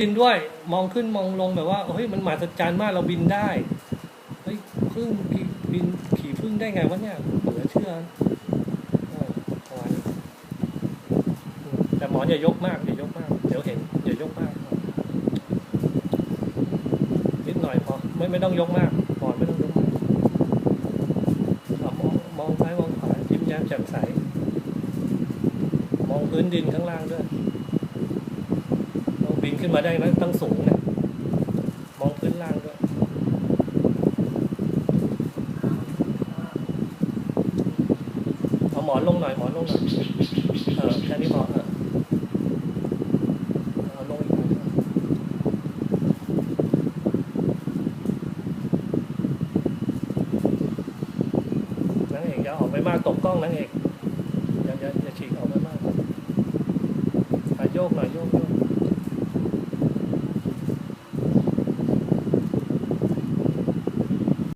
ดินด้วยมองขึ้นมองลงแบบว่าเฮ้ยมันมหัศจรรย์มากเราบินได้เฮ้ยพึ่งบินขี่พึ่งได้ไงวะเนี่ยเหลือเชื่อออแต่หมอนอย่ายกมากอย่ายกมากเดี๋ยวเห็นอย่ายกมากนิดหน่อยพอไม่ไม่ต้องยกมากหมอนไม่ต้องยกมากมองมองซ้ายมองขวายิ้มแย้มแจ่มใสมองพื้นดินข้างล่างด้วย ขึ้นมาได้ไหมตั้งสูงเนี่ยมองพื้นล่างด้วยเอาหมอนลงหน่อยหมอนลงหน่อยเออแค่นี้พอเออเอาลงอีกหน่อยนางเอกอย่าออกไปมากตกกล้องนางเอก